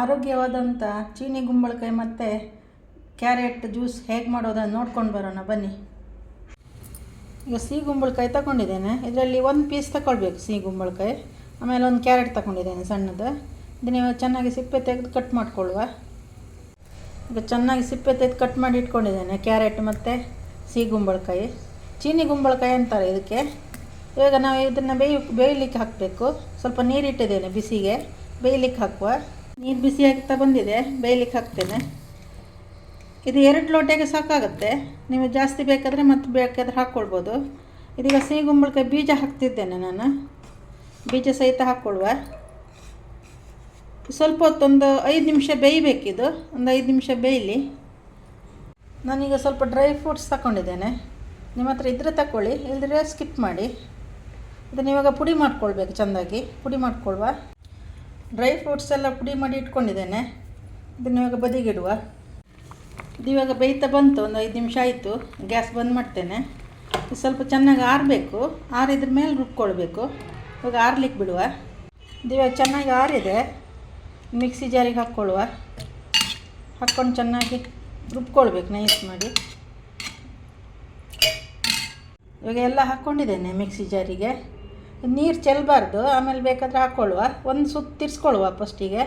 ಆರೋಗ್ಯವಾದಂಥ ಚೀನಿ ಗುಂಬಳಕಾಯಿ ಮತ್ತು carrot juice ಹೇಗೆ ಮಾಡೋದನ್ನು ನೋಡ್ಕೊಂಡು ಬರೋಣ, ಬನ್ನಿ. ಈಗ ಸಿಹಿ ಗುಂಬಳಕಾಯಿ ತಗೊಂಡಿದ್ದೇನೆ. ಇದರಲ್ಲಿ ಒಂದು ಪೀಸ್ ತಗೊಳ್ಬೇಕು ಸಿಹಿ ಗುಂಬಳಕಾಯಿ. ಆಮೇಲೆ ಒಂದು ಕ್ಯಾರೆಟ್ ತಗೊಂಡಿದ್ದೇನೆ ಸಣ್ಣದು. ಇದು ನೀವು ಚೆನ್ನಾಗಿ ಸಿಪ್ಪೆ ತೆಗೆದು ಕಟ್ ಮಾಡ್ಕೊಳ್ಳುವ. ಈಗ ಚೆನ್ನಾಗಿ ಸಿಪ್ಪೆ ತೆಗೆದು ಕಟ್ ಮಾಡಿ ಇಟ್ಕೊಂಡಿದ್ದೇನೆ ಕ್ಯಾರೆಟ್ ಮತ್ತು ಸಿಹಿ ಗುಂಬಳಕಾಯಿ. ಚೀನಿ ಗುಂಬಳಕಾಯಿ ಅಂತಾರೆ ಇದಕ್ಕೆ. ಇವಾಗ ನಾವು ಇದನ್ನು ಬೇಯ, ಬೇಯಲಿಕ್ಕೆ ಹಾಕಬೇಕು. ಸ್ವಲ್ಪ ನೀರಿಟ್ಟಿದ್ದೇನೆ ಬಿಸಿಗೆ. ಬೇಯಲಿಕ್ಕೆ ಹಾಕುವ. ನೀರು ಬಿಸಿ ಆಗ್ತಾ ಬಂದಿದೆ, ಬೇಯಲಿಕ್ಕೆ ಹಾಕ್ತೇನೆ. ಇದು ಎರಡು ಲೋಟೆಗೆ ಸಾಕಾಗುತ್ತೆ. ನೀವು ಜಾಸ್ತಿ ಬೇಕಾದರೆ ಮತ್ತೆ ಬೇಕಾದರೆ ಹಾಕ್ಕೊಳ್ಬೋದು. ಇದೀಗ ಸಿಹಿ ಗುಂಬಳಕಾಯಿ ಬೀಜ ಹಾಕ್ತಿದ್ದೇನೆ ನಾನು. ಬೀಜ ಸಹಿತ ಹಾಕ್ಕೊಳ್ಳುವ ಸ್ವಲ್ಪ ಹೊತ್ತೊಂದು ಐದು ನಿಮಿಷ ಬೇಯಬೇಕಿದು. ಒಂದು ಐದು ನಿಮಿಷ ಬೇಯಲಿ. ನಾನೀಗ ಸ್ವಲ್ಪ ಡ್ರೈ ಫ್ರೂಟ್ಸ್ ತಗೊಂಡಿದ್ದೇನೆ ನಿಮ್ಮ ಹತ್ರ ಇದ್ದರೆ ತಗೊಳ್ಳಿ ಇಲ್ಲದ್ರೆ ಸ್ಕಿಪ್ ಮಾಡಿ. ಇದನ್ನು ಇವಾಗ ಪುಡಿ ಮಾಡ್ಕೊಳ್ಬೇಕು, ಚೆಂದಾಗಿ. ಪುಡಿ ಮಾಡ್ಕೊಳ್ವಾ. ಡ್ರೈ ಫ್ರೂಟ್ಸ್ ಎಲ್ಲ ಪುಡಿ ಮಾಡಿ ಇಟ್ಕೊಂಡಿದ್ದೇನೆ. ಇದನ್ನು ಇವಾಗ ಬದಿಗಿಡುವ. ಇದು ಇವಾಗ ಬೇಯ್ತಾ ಬಂತು, ಒಂದು ಐದು ನಿಮಿಷ ಆಯಿತು. ಗ್ಯಾಸ್ ಬಂದ್ ಮಾಡ್ತೇನೆ. ಸ್ವಲ್ಪ ಚೆನ್ನಾಗಿ ಆರಬೇಕು. ಆರಿದ್ರ ಮೇಲೆ ರುಬ್ಕೊಳ್ಬೇಕು. ಇವಾಗ ಆರ್ಲಿಕ್ಕೆ ಬಿಡುವ. ಇದು ಇವಾಗ ಚೆನ್ನಾಗಿ ಆರಿದೆ. ಮಿಕ್ಸಿ ಜಾರಿಗೆ ಹಾಕ್ಕೊಳ್ಳುವ. ಹಾಕ್ಕೊಂಡು ಚೆನ್ನಾಗಿ ರುಬ್ಕೊಳ್ಬೇಕು, ನೈಸ್ ಮಾಡಿ. ಇವಾಗ ಎಲ್ಲ ಹಾಕ್ಕೊಂಡಿದ್ದೇನೆ ಮಿಕ್ಸಿ ಜಾರಿಗೆ. ನೀರು ಚೆಲ್ಲಬಾರ್ದು ಆಮೇಲೆ ಬೇಕಾದರೆ ಹಾಕ್ಕೊಳ್ಳುವ ಒಂದು ಸುತ್ತು ತಿರ್ಸ್ಕೊಳ್ಳುವ ಫಸ್ಟಿಗೆ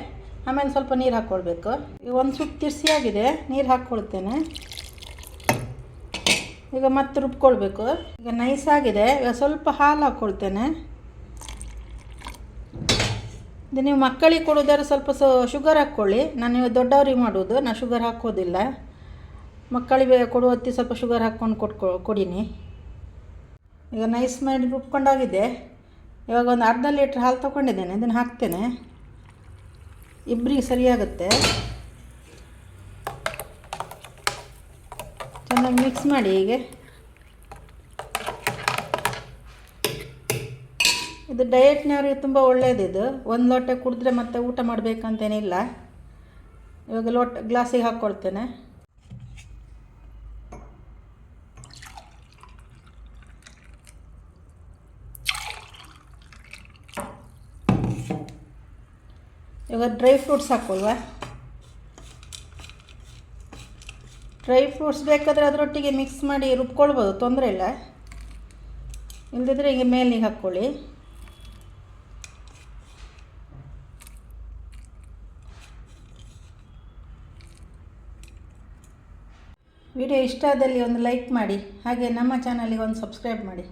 ಆಮೇಲೆ ಸ್ವಲ್ಪ ನೀರು ಹಾಕ್ಕೊಳ್ಬೇಕು ಈಗ ಒಂದು ಸುತ್ತು ತಿರ್ಸಿ ಆಗಿದೆ, ನೀರು ಹಾಕ್ಕೊಳ್ತೇನೆ ಈಗ ಮತ್ತೆ ರುಬ್ಕೊಳ್ಬೇಕು. ಈಗ ನೈಸ್ ಆಗಿದೆ, ಈಗ ಸ್ವಲ್ಪ ಹಾಲು ಹಾಕ್ಕೊಳ್ತೇನೆ ಇದು ನೀವು ಮಕ್ಕಳಿಗೆ ಕೊಡೋದಾದ್ರೆ ಸ್ವಲ್ಪ ಸೊ, ಶುಗರ್ ಹಾಕ್ಕೊಳ್ಳಿ. ನಾನು ದೊಡ್ಡವ್ರಿಗೆ ಮಾಡೋದು ನಾನು ಶುಗರ್ ಹಾಕೋದಿಲ್ಲ. ಮಕ್ಕಳಿಗೆ ಕೊಡುವ ಹೊತ್ತಿಗೆ ಸ್ವಲ್ಪ ಶುಗರ್ ಹಾಕ್ಕೊಂಡು ಕೊಟ್ಕೊ, ಕೊಡೀನಿ. ಈಗ ನೈಸ್ ಮಾಡಿ ರುಬ್ಕೊಂಡಾಗಿದೆ. ಇವಾಗ ಒಂದು ಅರ್ಧ ಲೀಟ್ರ್ ಹಾಲು ತೊಗೊಂಡಿದ್ದೇನೆ, ಇದನ್ನು ಹಾಕ್ತೇನೆ. ಇಬ್ಬರಿಗೆ ಸರಿಯಾಗುತ್ತೆ ಚೆನ್ನಾಗಿ ಮಿಕ್ಸ್ ಮಾಡಿ ಹೀಗೆ. ಇದು ಡಯಟ್ನವ್ರಿಗೆ ತುಂಬ ಒಳ್ಳೆಯದಿದು ಒಂದು ಲೋಟ ಕುಡಿದ್ರೆ ಮತ್ತೆ ಊಟ ಮಾಡಬೇಕಂತೇನಿಲ್ಲ. ಇವಾಗ ಲೋಟ, ಗ್ಲಾಸಿಗೆ ಹಾಕ್ಕೊಳ್ತೇನೆ ಇವಾಗ ಡ್ರೈ ಫ್ರೂಟ್ಸ್ ಹಾಕೋಲ್ವಾ ಡ್ರೈ ಫ್ರೂಟ್ಸ್ ಬೇಕಾದರೆ ಅದರೊಟ್ಟಿಗೆ ಮಿಕ್ಸ್ ಮಾಡಿ ರುಬ್ಕೊಳ್ಬೋದು, ತೊಂದರೆ ಇಲ್ಲ. ಇಲ್ಲದಿದ್ದರೆ ಹಿಂಗೆ ಮೇಲಿಗೆ ಹಾಕ್ಕೊಳ್ಳಿ. ವಿಡಿಯೋ ಇಷ್ಟ ಆದಲ್ಲಿ ಒಂದು ಲೈಕ್ ಮಾಡಿ, ಹಾಗೆ ನಮ್ಮ ಚಾನಲಿಗೆ ಒಂದು ಸಬ್ಸ್ಕ್ರೈಬ್ ಮಾಡಿ.